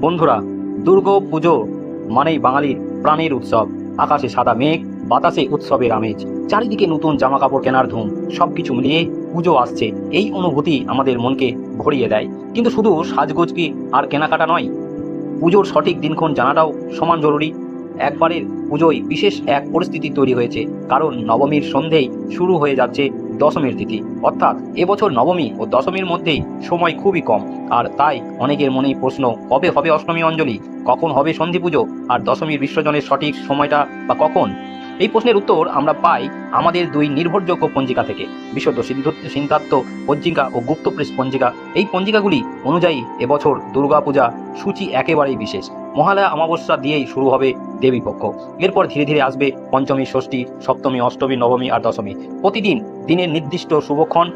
বন্ধুরা, দুর্গা পুজো মানেই বাঙালির প্রাণের উৎসব। আকাশে সাদা মেঘ, বাতাসে উৎসবের আমেজ। চারিদিকে নতুন জামা কাপড় কেনার ধুম, সবকিছু মিলিয়ে পুজো আসছে। এই অনুভূতি আমাদের মনকে ভরিয়ে দেয়। কিন্তু শুধু সাজগোজ কি আর কেনাকাটা নয়? পুজোর সঠিক দিনক্ষণ জানাটাও সমান জরুরি। একবারের পুজোয় বিশেষ এক পরিস্থিতি তৈরি হয়েছে। কারণ নবমীর সন্ধেই শুরু হয়ে যাচ্ছে দশমীর তিথি। অর্থাৎ এবছর নবমী ও দশমীর মধ্যেই সময় খুবই কম। আর তাই অনেকের মনেই প্রশ্ন, কবে হবে অষ্টমী অঞ্জলি? কখন হবে সন্ধি পুজো? আর দশমীর বিসর্জনের সঠিক সময়টা বা কখন? এই প্রশ্নের উত্তর আমরা পাই আমাদের দুই নির্ভরযোগ্য পঞ্জিকা থেকে। বিশুদ্ধ সিদ্ধ সিদ্ধার্থ পঞ্জিকা ও গুপ্তপ্রেস পঞ্জিকা। এই পঞ্জিকাগুলি অনুযায়ী এবছর দুর্গাপূজা সূচি একেবারেই বিশেষ। মহালয়া অমাবস্যা দিয়েই শুরু হবে দেবী পক্ষ। এরপর ধীরে ধীরে আসবে পঞ্চমী, ষষ্ঠী, সপ্তমী, অষ্টমী, নবমী আর দশমী। প্রতিদিন দিনের নির্দিষ্ট শুভক্ষণ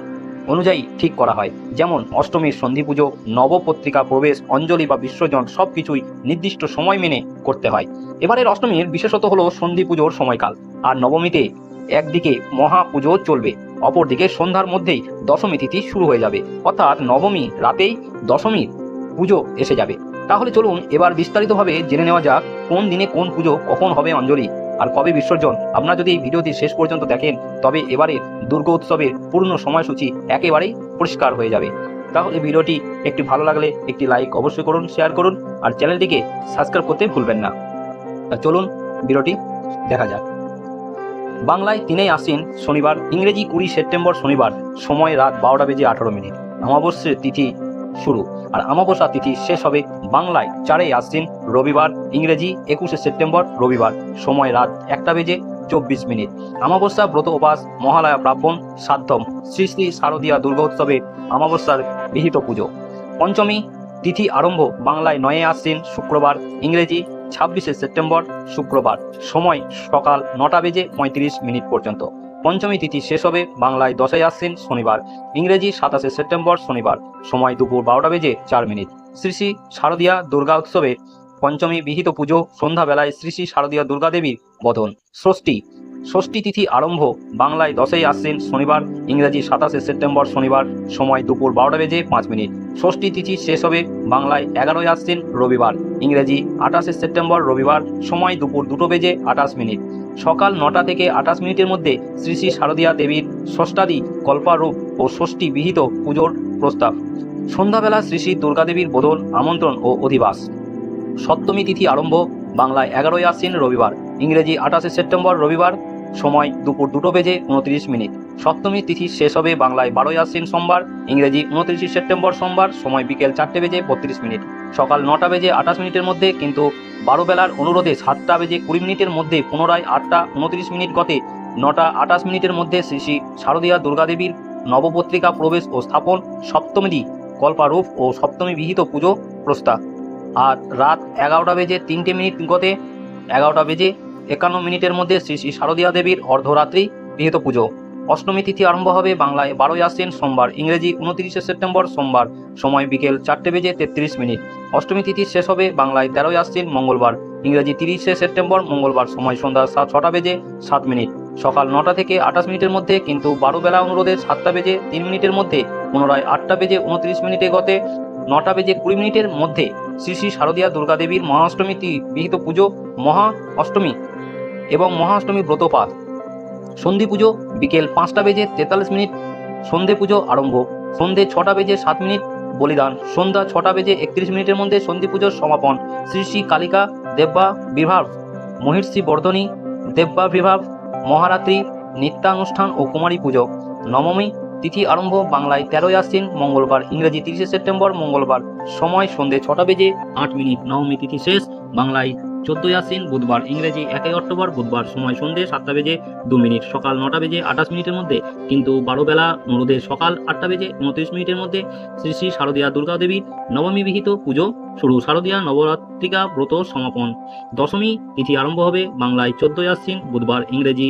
অনুযায়ী ঠিক করা হয়। যেমন অষ্টমীর সন্ধি পুজো, নবপত্রিকা প্রবেশ, অঞ্জলি বা বিসর্জন সব কিছুই নির্দিষ্ট সময় মেনে করতে হয়। এবারের অষ্টমীর বিশেষত হলো সন্ধি পুজোর সময়কাল। আর নবমীতে একদিকে মহা পুজো চলবে, অপরদিকে সন্ধ্যার মধ্যেই দশমী তিথি শুরু হয়ে যাবে। অর্থাৎ নবমী রাতেই দশমীর পুজো এসে যাবে। তাহলে চলুন এবার বিস্তারিতভাবে জেনে নেওয়া যাক কোন দিনে কোন পুজো কখন হবে অঞ্জলি আর কবে বিসর্জন। আপনারা যদি এই ভিডিওটি শেষ পর্যন্ত দেখেন, তবে এবারের দুর্গা উৎসবের পূর্ণ সময়সূচি একেবারেই পরিষ্কার হয়ে যাবে। তাহলে ভিডিওটি একটি ভালো লাগলে একটি লাইক অবশ্যই করুন, শেয়ার করুন আর চ্যানেলটিকে সাবস্ক্রাইব করতে ভুলবেন না। চলুন ভিডিওটি দেখা যাক। বাংলায় তিনেই আসেন শনিবার, ইংরেজি কুড়ি সেপ্টেম্বর শনিবার, সময় রাত বারোটা বেজে আঠারো মিনিট। অমাবস্যার তিথি শুরু। আর অমাবস্যা তিথি শেষ হবে বাংলায়। চারেই আসছেন রবিবার, ইংরেজি একুশে সেপ্টেম্বর, রবিবার। সময় রাত একটা বেজে চব্বিশ মিনিট। অমাবস্যা ব্রত উপাস, মহালয়া ব্রাহ্মণ সাধ্যম। শ্রী শ্রী শারদীয়া দুর্গোৎসবে অমাবস্যার বিহিত পুজো। পঞ্চমী তিথি আরম্ভ বাংলায় নয়ে আসছেন শুক্রবার। ইংরেজি ছাব্বিশে সেপ্টেম্বর, শুক্রবার। সময় সকাল নটা বেজে পঁয়ত্রিশ মিনিট পর্যন্ত। পঞ্চমী তিথি শেষ হবে বাংলায় দশই আসছেন শনিবার। ইংরেজি সাতাশে সেপ্টেম্বর শনিবার। সময় দুপুর বারোটা বেজে চার মিনিট। শ্রী শ্রী শারদীয়া দুর্গা উৎসবে পঞ্চমী বিহিত পুজো, সন্ধ্যাবেলায় শ্রী শ্রী শারদীয়া দুর্গা দেবীর ষষ্ঠী। ষষ্ঠী তিথি আরম্ভ বাংলায় দশই আসছেন শনিবার, ইংরেজি সাতাশে সেপ্টেম্বর শনিবার, সময় দুপুর বারোটা বেজে পাঁচ মিনিট। ষষ্ঠী তিথি শেষ হবে বাংলায় এগারোই আসছেন রবিবার, ইংরেজি আঠাশে সেপ্টেম্বর রবিবার, সময় দুপুর দুটো বেজে আঠাশ মিনিট। সকাল নটা থেকে আঠাশ মিনিটের মধ্যে শ্রী শ্রী শারদীয়া দেবীর ষষ্ঠাদি কল্পারূপ ও ষষ্ঠী বিহিত পুজোর প্রস্তাব। সন্ধ্যাবেলা শ্রী শ্রী দুর্গাদেবীর বোধন, আমন্ত্রণ ও অধিবাস। সপ্তমী তিথি আরম্ভ বাংলায় এগারোই আশ্বিন রবিবার, ইংরেজি আঠাশে সেপ্টেম্বর রবিবার, সময় দুপুর দুটো বেজে উনত্রিশ মিনিট। সপ্তমী তিথি শেষ হবে বাংলায় বারোই আশ্বিন সোমবার, ইংরেজি উনত্রিশে সেপ্টেম্বর সোমবার, সময় বিকেল চারটে বেজে বত্রিশ মিনিট। সকাল নটা বেজে আঠাশ মিনিটের মধ্যে কিন্তু বারো বেলার অনুরোধে সাতটা বেজে কুড়ি মিনিটের মধ্যে পুনরায় আটটা উনত্রিশ মিনিট গতে নটা আটাশ মিনিটের মধ্যে শ্রী শ্রী শারদীয়া দুর্গাদেবীর নবপত্রিকা প্রবেশ ও স্থাপন সপ্তমী কল্পারূপ ও সপ্তমী বিহিত পুজো প্রস্তাব। আর রাত এগারোটা বেজে তিনটে মিনিট গতে এগারোটা বেজে একান্ন মিনিটের মধ্যে শ্রী শ্রী শারদীয়া দেবীর অর্ধরাত্রি বিহিত পুজো। অষ্টমী তিথি আরম্ভ হবে বাংলায় বারোই আসছেন সোমবার, ইংরেজি উনত্রিশে সেপ্টেম্বর সোমবার, সময় বিকেল চারটে বেজে তেত্রিশ মিনিট। অষ্টমী তিথি শেষ হবে বাংলায় তেরোই আসছেন মঙ্গলবার, ইংরেজি তিরিশে সেপ্টেম্বর মঙ্গলবার, সময় সন্ধ্যা সাত ছটা বেজে সাত মিনিট। সকাল নটা থেকে আঠাশ মিনিটের মধ্যে কিন্তু বারো বেলা অনুরোধে সাতটা বেজে তিন মিনিটের মধ্যে, পুনরায় আটটা বেজে উনত্রিশ মিনিটে গতে নটা বেজে কুড়ি মিনিটের মধ্যে শ্রী শ্রী শারদীয়া দুর্গাদেবীর মহাষ্টমী বিহিত পুজো, মহা অষ্টমী এবং মহাষ্টমী ব্রতপাত সন্ধি পুজো বিকেল পাঁচটা বেজে তেতাল্লিশ মিনিট। সন্ধে পুজো আরম্ভ। সন্ধে ছটা বেজে সাত মিনিট বলিদান। সন্ধ্যা ছটা বেজে একত্রিশ মিনিটের মধ্যে সন্ধি পুজোর সমাপন। শ্রী শ্রী কালিকা দেব্যা বিভাব মহির্ষি বর্ধনী দেব্যা বিভাব মহারাত্রি, নিত্যানুষ্ঠান ও কুমারী পুজো। নবমী, তিথি আরম্ভ বাংলায় তেরোই আশ্বিন মঙ্গলবার, ইংরেজি তিরিশে সেপ্টেম্বর মঙ্গলবার। সময় সন্ধে ছটা বেজে আট মিনিট। নবমী তিথি শেষ বাংলায় চোদ্দই আশ্বিন বুধবার ইংরেজি একই অক্টোবর, বুধবার সময় সন্ধে সাতটা বেজে দু মিনিট, সকাল নটা বেজে আঠাশ মিনিটের মধ্যে, কিন্তু বারো বেলা অনুরোধে সকাল আটটা বেজে উনত্রিশ মিনিটের মধ্যে শ্রী শ্রী শারদীয়া দুর্গা দেবীর নবমী বিহিত পুজো শুরু। শারদীয়া নবরাত্রিকা ব্রত সমাপন। দশমী তিথি আরম্ভ হবে বাংলায় চোদ্দই আশ্বিন, বুধবার ইংরেজি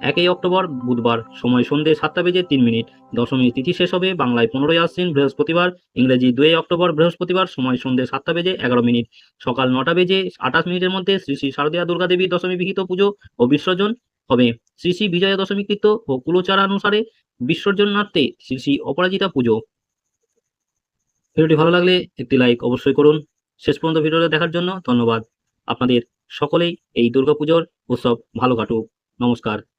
একই অক্টোবর বুধবার, সময় সন্ধে সাতটা বেজে তিন মিনিট। দশমী তিথি শেষ হবে বাংলায় পনেরোই আসছেন বৃহস্পতিবার। ইংরেজি দুই অক্টোবর, বৃহস্পতিবার, সময় সন্ধে সাতটা বেজে এগারো মিনিট। সকাল নটা বেজে আঠাশ মিনিটের মধ্যে শ্রী শ্রী শারদীয়া দুর্গা দেবীর দশমী বিহিত পুজো ও বিসর্জন হবে। শ্রী শ্রী বিজয়া দশমী কৃত ও কুলোচারানুসারে বিসর্জনার্থে শ্রী শ্রী অপরাজিতা পুজো। ভিডিওটি ভালো লাগলে একটি লাইক অবশ্যই করুন। শেষ পর্যন্ত ভিডিওটা দেখার জন্য ধন্যবাদ। আপনাদের সকলেই এই দুর্গাপুজোর উৎসব ভালো কাটুক। নমস্কার।